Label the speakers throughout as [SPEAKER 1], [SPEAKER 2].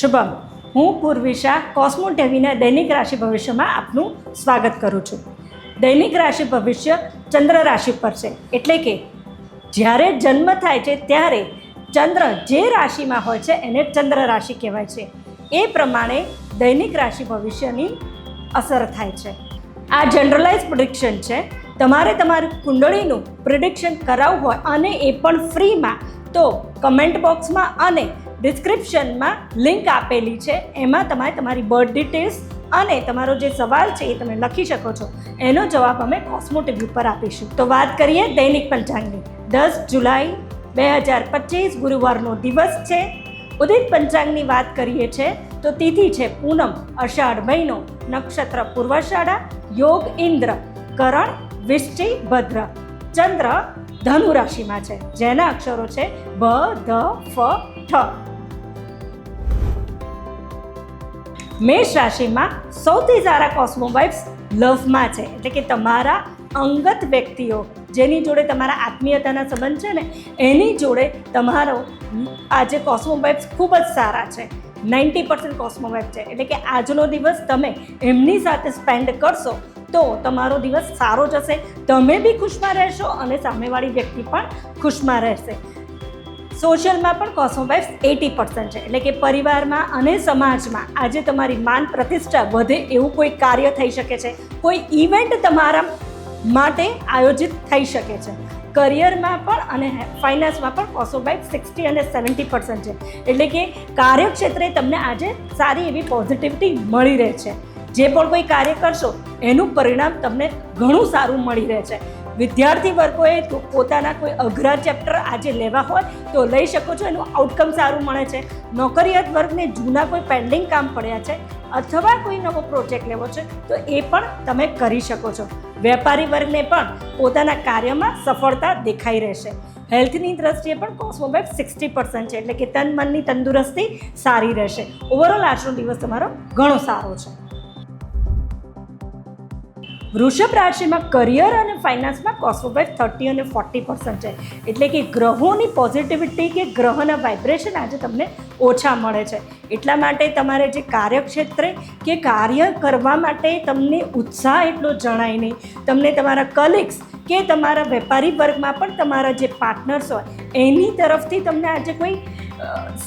[SPEAKER 1] શુભમ. હું પૂર્વી શાહ કોસ્મો ટેવીના દૈનિક રાશિ ભવિષ્યમાં આપનું સ્વાગત કરું છું. દૈનિક રાશિ ભવિષ્ય ચંદ્ર રાશિ પર છે. એટલે કે જ્યારે જન્મ થાય છે ત્યારે ચંદ્ર જે રાશિમાં હોય છે એને ચંદ્ર રાશિ કહેવાય છે. એ પ્રમાણે દૈનિક રાશિ ભવિષ્યની અસર થાય છે. આ જનરલાઇઝ પ્રિડિક્શન છે. તમારે તમારી કુંડળીનું પ્રિડિક્શન કરાવવું હોય અને એ પણ ફ્રીમાં તો કમેન્ટ બોક્સમાં અને ડિસ્ક્રિપ્શનમાં લિંક આપેલી છે. એમાં તમારે તમારી બર્થ ડિટેલ્સ અને તમારો જે સવાલ છે એ તમે લખી શકો છો. એનો જવાબ અમે કોસ્મો ટીવી ઉપર આપીશું. તો વાત કરીએ દૈનિક પંચાંગની. દસ જુલાઈ બે હજાર પચીસ ગુરુવારનો દિવસ છે. ઉદિત પંચાંગની વાત કરીએ છે, તો તિથિ છે પૂનમ, અષાઢ મહિનો, નક્ષત્ર પૂર્વાષાઢા યોગ ઇન્દ્ર, કરણ, વિષ્ટિ, ભદ્ર, ચંદ્ર ધનુ રાશિમાં છે. જેના અક્ષરો છે ભ ધ, ફ, ઠ. મેષ રાશિમાં સૌથી સારા કોસ્મોવાઇબ્સ લવમાં છે. એટલે કે તમારા અંગત વ્યક્તિઓ, જેની જોડે તમારા આત્મીયતાના સંબંધ છે ને, એની જોડે તમારો આજે કોસ્મોવાઇબ્સ ખૂબ જ સારા છે. નાઇન્ટી પર્સન્ટ કોસ્મોવાઇબ છે. એટલે કે આજનો દિવસ તમે એમની સાથે સ્પેન્ડ કરશો તો તમારો દિવસ સારો જશે. તમે બી ખુશમાં રહેશો અને સામેવાળી વ્યક્તિ પણ ખુશમાં રહેશે. સોશિયલમાં પણ કોસ્મોવાઇબ્સ એટી પર્સન્ટ છે. એટલે કે પરિવારમાં અને સમાજમાં આજે તમારી માન પ્રતિષ્ઠા વધે એવું કોઈ કાર્ય થઈ શકે છે? કોઈ ઇવેન્ટ તમારા માટે આયોજિત થઈ શકે છે? કરિયરમાં પણ અને ફાઇનાન્સમાં પણ કોસ્મોવાઇબ સિક્સટી અને સેવન્ટી પર્સન્ટ છે. એટલે કે કાર્યક્ષેત્રે તમને આજે સારી એવી પોઝિટિવિટી મળી રહે છે. જે પણ કોઈ કાર્ય કરશો, એનું પરિણામ તમને ઘણું સારું મળી રહે છે. વિદ્યાર્થી વર્ગોએ પોતાના કોઈ અઘરા ચેપ્ટર આજે લેવા હોય તો લઈ શકો છો. એનું આઉટકમ સારું મળે છે. નોકરિયાત વર્ગને જૂના કોઈ પેન્ડિંગ કામ પડ્યા છે અથવા કોઈ નવો પ્રોજેક્ટ લેવો છે તો એ પણ તમે કરી શકો છો. વેપારી વર્ગને પણ પોતાના કાર્યમાં સફળતા દેખાઈ રહેશે. હેલ્થની દ્રષ્ટિએ પણ કોસ્મોબેક સિક્સટી પર્સન્ટ છે એટલે કે તન મનની તંદુરસ્તી સારી રહેશે. ઓવરઓલ આજનો દિવસ તમારો ઘણો સારો છે. વૃષભ રાશિમાં કરિયર અને ફાઇનાન્સમાં કોસ્મોબાઇટ થર્ટી અને ફોર્ટી પર્સન્ટ છે. એટલે કે ગ્રહોની પોઝિટિવિટી કે ગ્રહના વાઇબ્રેશન આજે તમને ઓછા મળે છે. એટલા માટે તમારે જે કાર્યક્ષેત્રે કે કાર્ય કરવા માટે તમને ઉત્સાહ એટલો જણાય નહીં. તમને તમારા કલીગ્સ કે તમારા વેપારી વર્ગમાં પણ તમારા જે પાર્ટનર્સ હોય, એની તરફથી તમને આજે કોઈ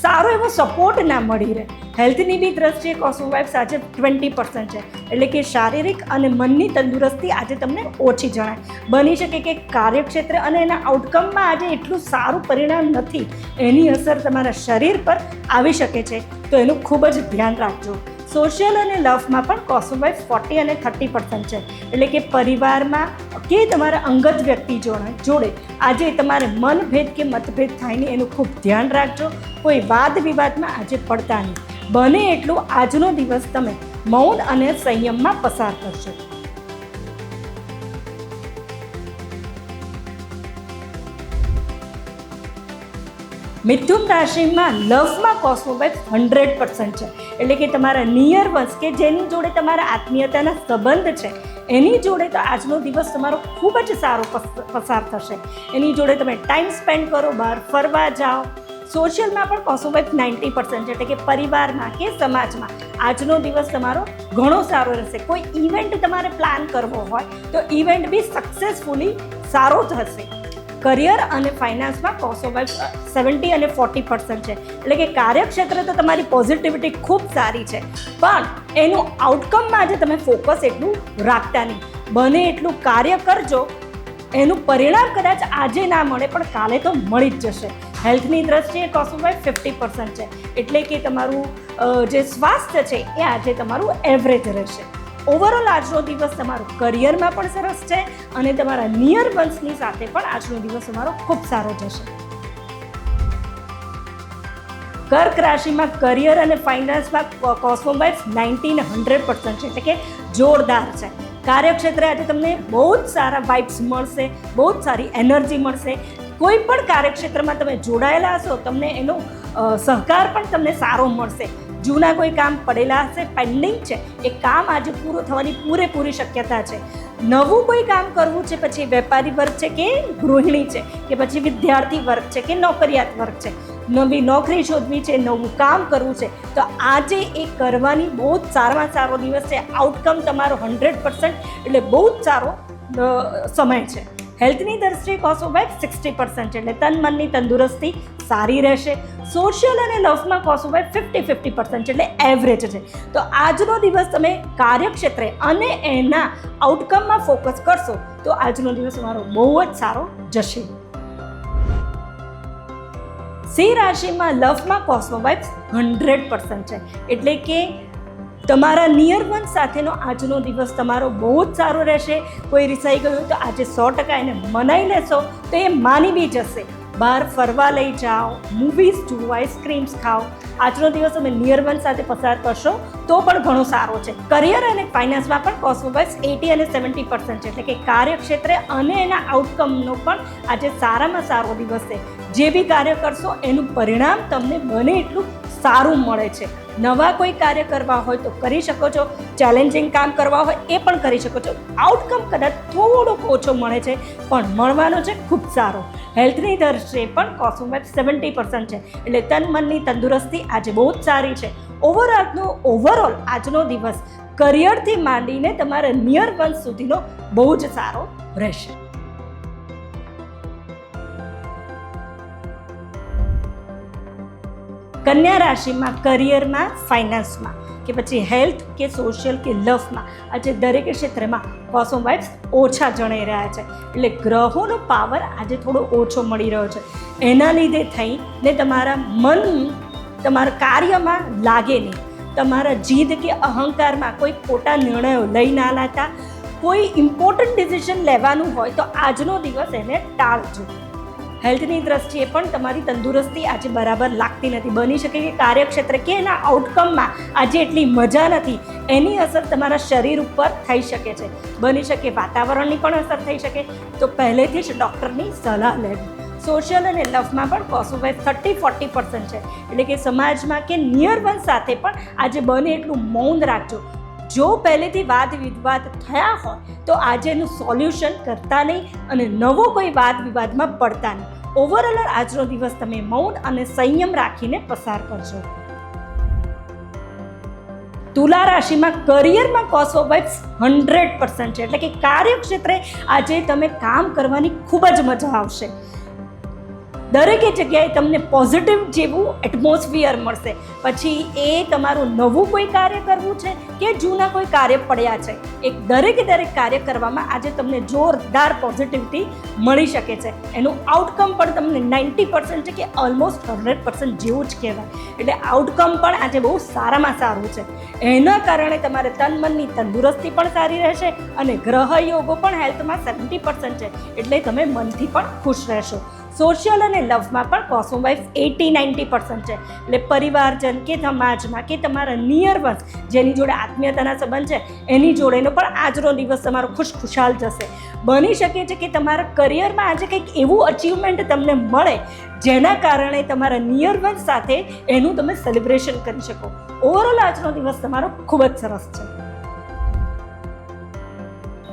[SPEAKER 1] સારો એવો સપોર્ટ ના મળી રહે. હેલ્થની બી દ્રષ્ટિએ કોસ્મોવાઇબ્સ આજે ટ્વેન્ટી પર્સન્ટ છે. એટલે કે શારીરિક અને મનની તંદુરસ્તી આજે તમને ઓછી જણાય. બની શકે કે કાર્યક્ષેત્રે અને એના આઉટકમમાં આજે એટલું સારું પરિણામ નથી. એની અસર તમારા શરીર પર આવી શકે છે. તો એનું ખૂબ જ ધ્યાન રાખજો. સોશિયલ અને લવમાં પણ કોસ્મોવાઇબ્સ ફોર્ટી અને થર્ટી પર્સન્ટ છે. એટલે કે પરિવારમાં કે તમારા અંગત વ્યક્તિ જોડે જોડે આજે તમારે મનભેદ કે મતભેદ થાય નહીં, એનું ખૂબ ધ્યાન રાખજો. કોઈ વાદ વિવાદમાં આજે પડતા નહીં. બને એટલું આજનો દિવસ તમે મૌન અને સંયમમાં પસાર કરશો. મિથુન રાશિમાં લવમાં કોસ્મોબેક્સ હંડ્રેડ પર્સન્ટ છે. એટલે કે તમારા નિયર વંશ કે જેની જોડે તમારા આત્મીયતાના સંબંધ છે, એની જોડે તો આજનો દિવસ તમારો ખૂબ જ સારો પસ- પસાર થશે. એની જોડે તમે ટાઈમ સ્પેન્ડ કરો, બહાર ફરવા જાઓ. સોશિયલમાં પણ કોસ્મોબેક્સ નાઇન્ટી પર્સન્ટ છે, એટલે કે પરિવારમાં કે સમાજમાં આજનો દિવસ તમારો ઘણો સારો રહેશે. કોઈ ઇવેન્ટ તમારે પ્લાન કરવો હોય, તો ઇવેન્ટ બી સક્સેસફુલી સારો થશે કરિયર અને ફાઇનાન્સમાં કોસ્મોબાઇલ સેવન્ટી અને ફોર્ટી પર્સન્ટ છે. એટલે કે કાર્યક્ષેત્રે તો તમારી પોઝિટિવિટી ખૂબ સારી છે. પણ એનું આઉટકમમાં આજે તમે ફોકસ એટલું રાખતા નહીં. બને એટલું કાર્ય કરજો. એનું પરિણામ કદાચ આજે ના મળે, પણ કાલે તો મળી જ જશે. હેલ્થની દ્રષ્ટિએ કોસ્મોબાઇલ ફિફ્ટી પર્સન્ટ છે. એટલે કે તમારું જે સ્વાસ્થ્ય છે એ આજે તમારું એવરેજ રહેશે. ઓવરઓલ આજનો દિવસ તમારો કરિયરમાં પણ સરસ છે અને તમારા નિયર બન્સની સાથે પણ આજનો દિવસ તમારો ખૂબ સારો જશે. કર્ક રાશિમાં કરિયર અને ફાઇનાન્સમાં કોસ્મોબાઇટ્સ નાઇન્ટી ને હંડ્રેડ પર્સન્ટ છે, એટલે કે જોરદાર છે. કાર્યક્ષેત્રે આજે તમને બહુ જ સારા વાઇબ્સ મળશે, બહુ જ સારી એનર્જી મળશે. કોઈ પણ કાર્યક્ષેત્રમાં તમે જોડાયેલા હશો, તમને એનો સહકાર પણ તમને સારો મળશે. જૂના કોઈ કામ પડેલા હશે પેન્ડિંગ છે, એ કામ આજે પૂરું થવાની પૂરેપૂરી શક્યતા છે. નવું કોઈ કામ કરવું છે, પછી વેપારી વર્ગ છે કે ગૃહિણી છે, કે પછી વિદ્યાર્થી વર્ગ છે કે નોકરિયાત વર્ગ છે. નવી નોકરી શોધવી છે, નવું કામ કરવું છે, તો આજે એ કરવાની બહુ જ સારામાં સારો દિવસ છે. આઉટકમ તમારો હંડ્રેડ એટલે બહુ જ સારો સમય છે. હેલ્થની દ્રષ્ટિએ કોસો બાય સિક્સટી પર્સન્ટ એટલે તન મનની તંદુરસ્તી સારી રહેશે. સોશિયલ અને લવમાં cosmo vibe fifty fifty percent એટલે એવરેજ છે. તો આજનો દિવસ તમે કાર્યક્ષેત્રે અને એના આઉટકમમાં ફોકસ કરશો, તો આજનો દિવસ તમારો બહુ જ સારો જશે. સિંહ રાશિમાં લવમાં કોસ્મો વાઇબ્સ હંડ્રેડ પર્સન્ટ છે. એટલે કે તમારા નિયર વન સાથેનો આજનો દિવસ તમારો બહુ જ સારો રહેશે. કોઈ રિસાઈ ગયું હોય તો આજે સો ટકા એને મનાઈ લેશો. તો એ માની બી જશે. બહાર ફરવા લઈ જાઓ મૂવીઝ જુઓ આઈસ્ક્રીમ્સ ખાઓ. આજનો દિવસ તમે નિયર વન સાથે પસાર કરશો તો પણ ઘણો સારો છે. કરિયર અને ફાઇનાન્સમાં પણ કોસ્મોબાઇસ એટી અને સેવન્ટી પર્સન્ટ છે. એટલે કે કાર્યક્ષેત્રે અને એના આઉટકમનો પણ આજે સારામાં સારો દિવસ છે. જે બી કાર્ય કરશો એનું પરિણામ તમને બને એટલું સારું મળે છે. નવા કોઈ કાર્ય કરવા હોય તો કરી શકો છો. ચેલેન્જિંગ કામ કરવા હોય એ પણ કરી શકો છો. આઉટકમ કદાચ થોડોક ઓછો મળે છે, પણ મળવાનો છે ખૂબ સારો. હેલ્થની દ્રષ્ટિએ પણ કોસ્મોમેટ સેવન્ટી પર્સન્ટ છે. એટલે તન મનની તંદુરસ્તી આજે બહુ જ સારી છે. ઓવરઓલનો ઓવરઓલ આજનો દિવસ કરિયરથી માંડીને તમારા નિયર વન સુધીનો બહુ જ સારો રહેશે. કન્યા રાશિમાં કરિયરમાં ફાઇનાન્સમાં કે પછી હેલ્થ કે સોશિયલ કે લવમાં આજે દરેક ક્ષેત્રમાં કોસ્મો વાઇફ્સ ઓછા જણાઈ રહ્યા છે. એટલે ગ્રહોનો પાવર આજે થોડો ઓછો મળી રહ્યો છે. એના લીધે થઈને તમારા મન, તમારા કાર્યમાં લાગે નહીં. તમારા જીદ કે અહંકારમાં કોઈ ખોટા નિર્ણયો લઈ ના લાતા કોઈ ઇમ્પોર્ટન્ટ ડિસિઝન લેવાનું હોય તો આજનો દિવસ એને ટાળજો. હેલ્થની દ્રષ્ટિએ પણ તમારી તંદુરસ્તી આજે બરાબર લાગતી નથી, બની શકે કે કાર્યક્ષેત્ર કે એના આઉટકમમાં આજે એટલી મજા નથી, એની અસર તમારા શરીર ઉપર થઈ શકે છે. બની શકે વાતાવરણની પણ અસર થઈ શકે. તો પહેલેથી જ ડૉક્ટરની સલાહ લેવી. સોશિયલ અને લવમાં પણ કોસોવાઇઝ થર્ટી ફોર્ટી પર્સન્ટ છે. એટલે કે સમાજમાં કે નિયર વન સાથે પણ આજે બને એટલું મૌન રાખજો. જો પહેલેથી વાદ વિવાદ થયા હોય, તો આજે એનું સોલ્યુશન કરતા નહીં અને નવો કોઈ વાદ વિવાદમાં પડતા નહીં. ઓવરઓલ આજનો દિવસ તમે મૌન અને સંયમ રાખીને પસાર કરજો. તુલા રાશિમાં કરિયરમાં કોસ્મો વાઇબ્સ હંડ્રેડ પર્સન્ટ છે. એટલે કે કાર્યક્ષેત્રે આજે તમે કામ કરવાની ખૂબ જ મજા આવશે. દરેકે જગ્યાએ તમને પોઝિટિવ જેવું એટમોસ્ફિયર મળશે. પછી એ તમારું નવું કોઈ કાર્ય કરવું છે કે જૂના કોઈ કાર્ય પડ્યા છે એક દરેકે દરેક કાર્ય કરવામાં આજે તમને જોરદાર પોઝિટિવિટી મળી શકે છે. એનું આઉટકમ પણ તમને નાઇન્ટી પર્સન્ટ છે કે ઓલમોસ્ટ હંડ્રેડ પર્સન્ટ જેવું જ કહેવાય. એટલે આઉટકમ પણ આજે બહુ સારામાં સારું છે. એના કારણે તમારે તન મનની તંદુરસ્તી પણ સારી રહેશે અને ગ્રહ યોગો પણ હેલ્થમાં સેવન્ટી પર્સન્ટ છે. એટલે તમે મનથી પણ ખુશ રહેશો. સોશિયલ અને લવમાં પણ કોસ્મોવાઇફ એટી નાઇન્ટી પર્સન્ટ છે. એટલે પરિવારજન કે સમાજમાં કે તમારા નિયર વન્સ જેની જોડે આત્મીયતાના સંબંધ છે, એની જોડેનો પણ આજનો દિવસ તમારો ખુશ ખુશાલ જશે. બની શકે છે કે તમારા કરિયરમાં આજે કંઈક એવું અચીવમેન્ટ તમને મળે, જેના કારણે તમારા નિયર વન્સ સાથે એનું તમે સેલિબ્રેશન કરી શકો. ઓવરઓલ આજનો દિવસ તમારો ખૂબ જ સરસ છે.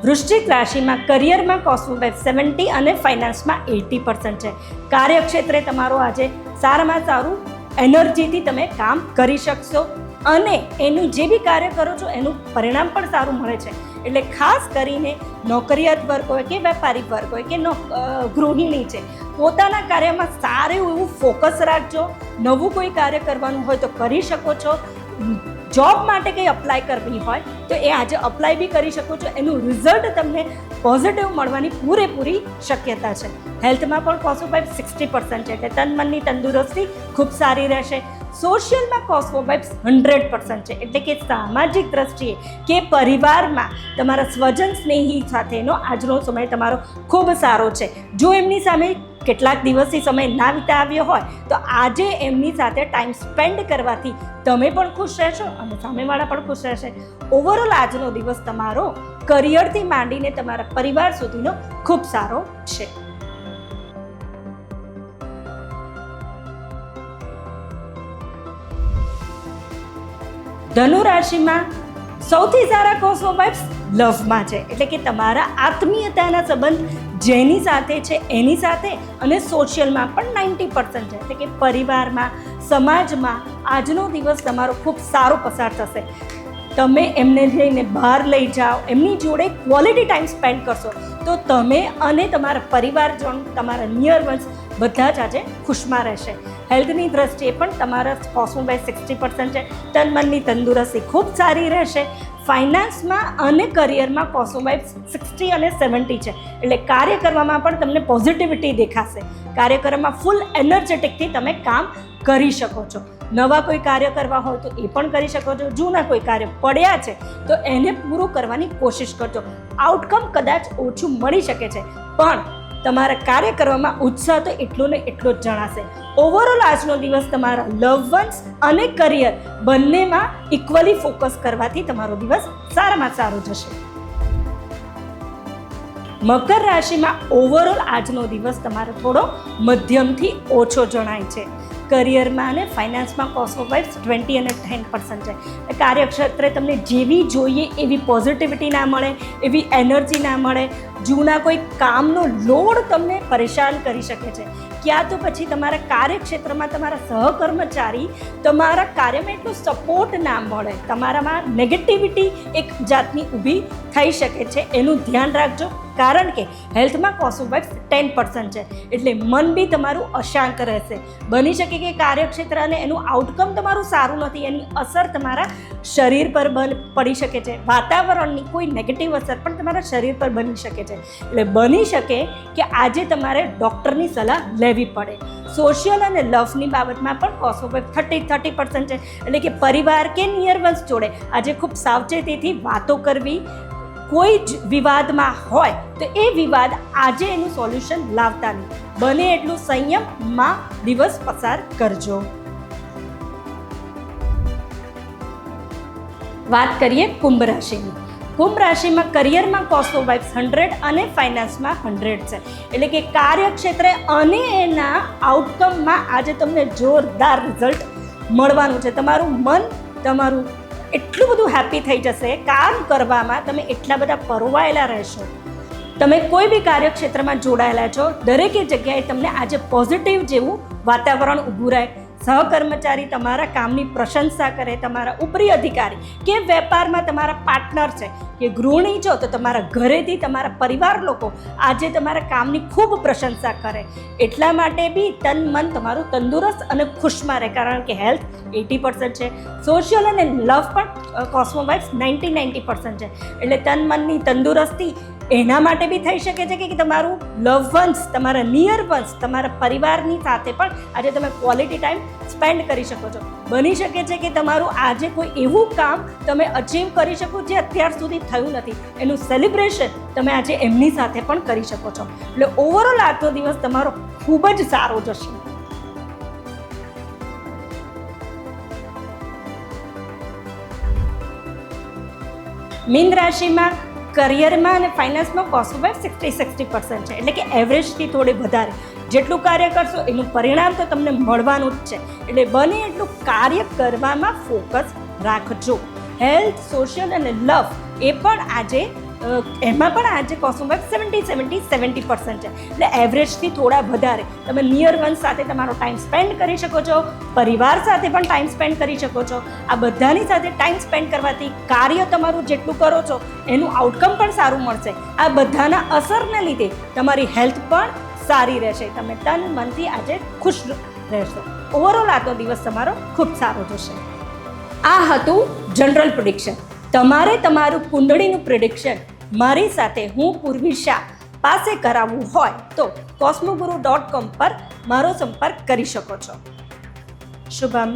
[SPEAKER 1] વૃશ્ચિક રાશિમાં કરિયરમાં કોસ્મોવેબ સેવન્ટી અને ફાઇનાન્સમાં એટી પર્સન્ટ છે. કાર્યક્ષેત્રે તમારો આજે સારામાં સારું એનર્જીથી તમે કામ કરી શકશો અને એનું જે બી કાર્ય કરો છો, એનું પરિણામ પણ સારું મળે છે. એટલે ખાસ કરીને નોકરિયાત વર્ગ હોય કે વેપારી વર્ગ હોય કે નો ગૃહિણી છે, પોતાના કાર્યમાં સારું એવું ફોકસ રાખજો. નવું કોઈ કાર્ય કરવાનું હોય તો કરી શકો છો. જોબ માટે કંઈ અપ્લાય કરવી હોય, તો એ આજે અપ્લાય બી કરી શકો છો. એનું રિઝલ્ટ તમને પોઝિટિવ મળવાની પૂરેપૂરી શક્યતા છે. હેલ્થમાં પણ કોસ્મોબાઇબ સિક્સટી પર્સન્ટ છે. એટલે તન મનની તંદુરસ્તી ખૂબ સારી રહેશે. સોશિયલમાં કોસ્મોબાઇબ્સ હંડ્રેડ પર્સન્ટ છે. એટલે કે સામાજિક દ્રષ્ટિએ કે પરિવારમાં તમારા સ્વજન સ્નેહી સાથેનો આજનો સમય તમારો ખૂબ સારો છે. જો એમની સામે કેટલાક દિવસથી સમય ના વિતાવ્યો હોય, તો આજે એમની સાથે ટાઈમ સ્પેન્ડ કરવાથી તમે પણ ખુશ રહેશો અને સામેવાળા પણ ખુશ રહેશે. ઓવરઓલ આજનો દિવસ તમારો કરિયરથી માંડીને તમારા પરિવાર સુધીનો ખૂબ સારો છે. ધનુ રાશિમાં સૌથી સારા કોસ્મોબાઇબ્સ લવમાં છે. એટલે કે તમારા આત્મીયતાના સંબંધ જેની સાથે છે, એની સાથે અને સોશિયલમાં પણ નાઇન્ટી પર્સન્ટ છે. એટલે કે પરિવારમાં, સમાજમાં આજનો દિવસ તમારો ખૂબ સારો પસાર થશે. તમે એમને લઈને બહાર લઈ જાઓ, એમની જોડે ક્વોલિટી ટાઈમ સ્પેન્ડ કરશો, તો તમે અને તમારા પરિવારજન, તમારા નિયર વન્સ બધા જ આજે ખુશમાં રહેશે. હેલ્થની દ્રષ્ટિએ પણ તમારા કોસ્મો બાય સિક્સટી પર્સન્ટ છે. તન મનની તંદુરસ્તી ખૂબ સારી રહેશે. ફાઇનાન્સમાં અને કરિયરમાં કોસ્મો બાય સિક્સટી અને સેવન્ટી છે. એટલે કાર્ય કરવામાં પણ તમને પોઝિટિવિટી દેખાશે. કાર્ય કરવામાં ફૂલ એનર્જેટિકથી તમે કામ કરી શકો છો. નવા કોઈ કાર્ય કરવા હોય તો એ પણ કરી શકો છો. જૂના કોઈ કાર્ય પડ્યા છે તો એને પૂરું કરવાની કોશિશ કરજો. આઉટકમ કદાચ ઓછું મળી શકે છે. પણ તમારા કાર્ય કરવામાં ઉત્સાહ તો એટલો ને એટલો જ જણાશે. ઓવરઓલ આજનો દિવસ તમારા લવ વન્સ અને કરિયર બંનેમાં ઇક્વલી ફોકસ કરવાથી તમારો દિવસ સારામાં સારો જશે. મકર રાશિમાં ઓવરઓલ આજનો દિવસ તમારો થોડો મધ્યમથી ઓછો જણાય છે. કરિયરમાં અને ફાઇનાન્સમાં કોસ્ટ ઓફ વાઇફ ટ્વેન્ટી અને ટેન પર્સન્ટ છે. કાર્યક્ષેત્રે તમને જેવી જોઈએ એવી પોઝિટિવિટી ના મળે, એવી એનર્જી ના મળે જૂના કોઈ કામનો લોડ તમને પરેશાન કરી શકે છે. ક્યાં તો પછી તમારા કાર્યક્ષેત્રમાં તમારા સહકર્મચારી તમારા કાર્યમાં એટલો સપોર્ટ ના મળે. તમારામાં નેગેટિવિટી એક જાતની ઊભી થઈ શકે છે. એનું ધ્યાન રાખજો. કારણ કે હેલ્થમાં કોસોવાઇબ્સ ટેન પર્સન્ટ છે. એટલે મન બી તમારું અશાંત રહેશે. બની શકે કે કાર્યક્ષેત્ર અને એનું આઉટકમ તમારું સારું નથી. એની અસર તમારા શરીર પર બન, પડી શકે છે. વાતાવરણની કોઈ નેગેટિવ અસર પણ તમારા શરીર પર બની શકે છે. એટલે બની શકે કે આજે તમારે ડૉક્ટરની સલાહ લેવી પડે. સોશિયલ અને લવની બાબતમાં પણ કોસોવાઇબ થર્ટી થર્ટી પર્સન્ટ છે. એટલે કે પરિવાર કે નિયર વન્સ જોડે આજે ખૂબ સાવચેતીથી વાતો કરવી, કોઈ જ વિવાદમાં હોય તો એ વિવાદ આજે એનું સોલ્યુશન લાવતા નહીં. બને એટલું સંયમમાં દિવસ પસાર કરજો. વાત કરીએ કુંભ રાશિની. કુંભ રાશિમાં કરિયરમાં કોસ્મો વાઇબ્સ હંડ્રેડ અને ફાઇનાન્સમાં હંડ્રેડ છે. એટલે કે કાર્યક્ષેત્રે અને એના આઉટકમમાં આજે તમને જોરદાર રિઝલ્ટ મળવાનું છે. તમારું મન, તમારું એટલું બધું હેપી થઈ જશે. કામ કરવામાં તમે એટલા બધા પરોવાયેલા રહેશો. તમે કોઈ બી કાર્યક્ષેત્રમાં જોડાયેલા છો, દરેકે જગ્યાએ તમને આજે પોઝિટિવ જેવું વાતાવરણ ઊભું રહે. સહકર્મચારી તમારા કામની પ્રશંસા કરે, તમારા ઉપરી અધિકારી કે વેપારમાં તમારા પાર્ટનર છે, કે ગૃહિણી છો તો તમારા ઘરેથી તમારા પરિવાર લોકો આજે તમારા કામની ખૂબ પ્રશંસા કરે. એટલા માટે બી તન મન તમારું તંદુરસ્ત અને ખુશમાં રહે, કારણ કે હેલ્થ એટી પર્સન્ટ છે, સોશિયલ અને લવ પણ કોસ્મોવાઇફ નાઇન્ટી નાઇન્ટી પર્સન્ટ છે. એટલે તન મનની તંદુરસ્તી એના માટે બી થઈ શકે છે કે તમારું લવ વન્સ તમારા નિયર વન્સ તમારા પરિવારની સાથે પણ આજે તમે ક્વોલિટી ટાઈમ સ્પેન્ડ કરી શકો છો. બની શકે છે કે તમારું આજે કોઈ એવું કામ તમે અચીવ કરી શકો જે અત્યાર સુધી થયું નથી. એનું સેલિબ્રેશન તમે આજે એમની સાથે પણ કરી શકો છો. એટલે ઓવરઓલ આજનો દિવસ તમારો ખૂબ જ સારો જશે. મીન રાશિમાં કરિયરમાં અને ફાઇનાન્સમાં cosmo vibe sixty sixty percent છે. એટલે કે એવરેજથી થોડી વધારે. જેટલું કાર્ય કરશો એનું પરિણામ તો તમને મળવાનું જ છે. એટલે બને એટલું કાર્ય કરવામાં ફોકસ રાખજો. હેલ્થ સોશિયલ અને લવ એ પણ આજે એમાં પણ આજે cosmo vibe seventy seventy seventy percent છે. એટલે એવરેજથી થોડા વધારે. તમે નિયર વન સાથે તમારો ટાઈમ સ્પેન્ડ કરી શકો છો, પરિવાર સાથે પણ ટાઈમ સ્પેન્ડ કરી શકો છો. આ બધાની સાથે ટાઈમ સ્પેન્ડ કરવાથી કાર્ય તમારું જેટલું કરો છો, એનું આઉટકમ પણ સારું મળશે. આ બધાના અસરને લીધે તમારી હેલ્થ પણ સારી રહેશે. તમે તન મનથી આજે ખુશ રહેશો. ઓવરઓલ આતો દિવસ તમારો ખૂબ સારો જશે. આ હતું જનરલ પ્રિડિક્શન તમારે તમારું કુંડળીનું પ્રિડિક્શન મારી સાથે હું પૂર્વી શાહ પાસે કરાવવું હોય તો કોસ્મોગુરુ ડોટ કોમ પર મારો સંપર્ક કરી શકો છો. શુભમ.